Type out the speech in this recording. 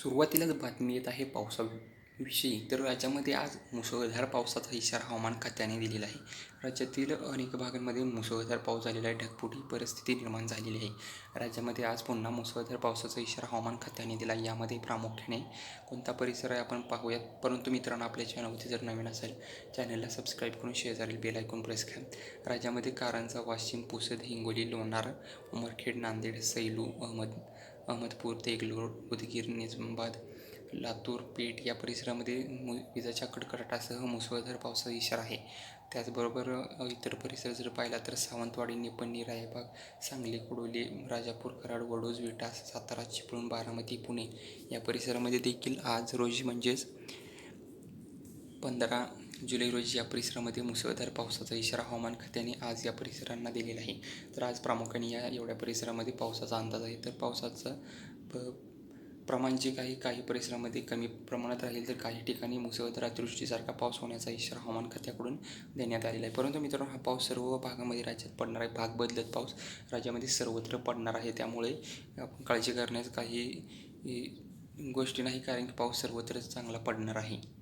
सुरुवातीलाच बातमी येत आहे पावसाविषयी. तर राज्यामध्ये आज मुसळधार पावसाचा इशारा हवामान खात्याने दिलेला आहे. राज्यातील अनेक भागांमध्ये मुसळधार पाऊस झालेला आहे. ढगफुटी परिस्थिती निर्माण झालेली आहे. राज्यामध्ये आज पुन्हा मुसळधार पावसाचा इशारा हवामान खात्याने दिला. यामध्ये प्रामुख्याने कोणता परिसर आहे आपण पाहूयात. परंतु मित्रांनो आपल्या चॅनलवरती जर नवीन असेल चॅनलला सबस्क्राईब करून शेजारील बेल ऐकून प्रेस करा. राज्यामध्ये कारंजा वाशिम पुसद हिंगोली लोणार उमरखेड नांदेड सैलू अहमद अहमदपूर देगलूर उदगीर निजामाबाद लातूर पेठ या परिसरामध्ये मु विजाच्या कडकडाटासह मुसळधार पावसाचा इशारा आहे. त्याचबरोबर इतर परिसर जर पाहिला तर सावंतवाडी निपणी रायबाग सांगली कुडोली राजापूर कराड वडोज विटा सातारा चिपळूण बारामती पुणे या परिसरामध्ये देखील आज रोजी म्हणजेच पंधरा जुलै रोजी या परिसरामध्ये मुसळधार पावसाचा इशारा हवामान खात्याने आज या परिसरांना दिलेला आहे. तर आज प्रामुख्याने या एवढ्या परिसरामध्ये पावसाचा अंदाज आहे. तर पावसाचं प प्रमाण जे काही काही परिसरामध्ये कमी प्रमाणात राहील तर काही ठिकाणी मुसळधार अतिवृष्टीसारखा पाऊस होण्याचा इशारा हवामान खात्याकडून देण्यात आलेला आहे. परंतु मित्रांनो हा पाऊस सर्व भागामध्ये राज्यात पडणार आहे. भाग बदलत पाऊस राज्यामध्ये सर्वत्र पडणार आहे. त्यामुळे आपण काळजी करण्यास काही गोष्टी नाही कारण की पाऊस सर्वत्रच चांगला पडणार आहे.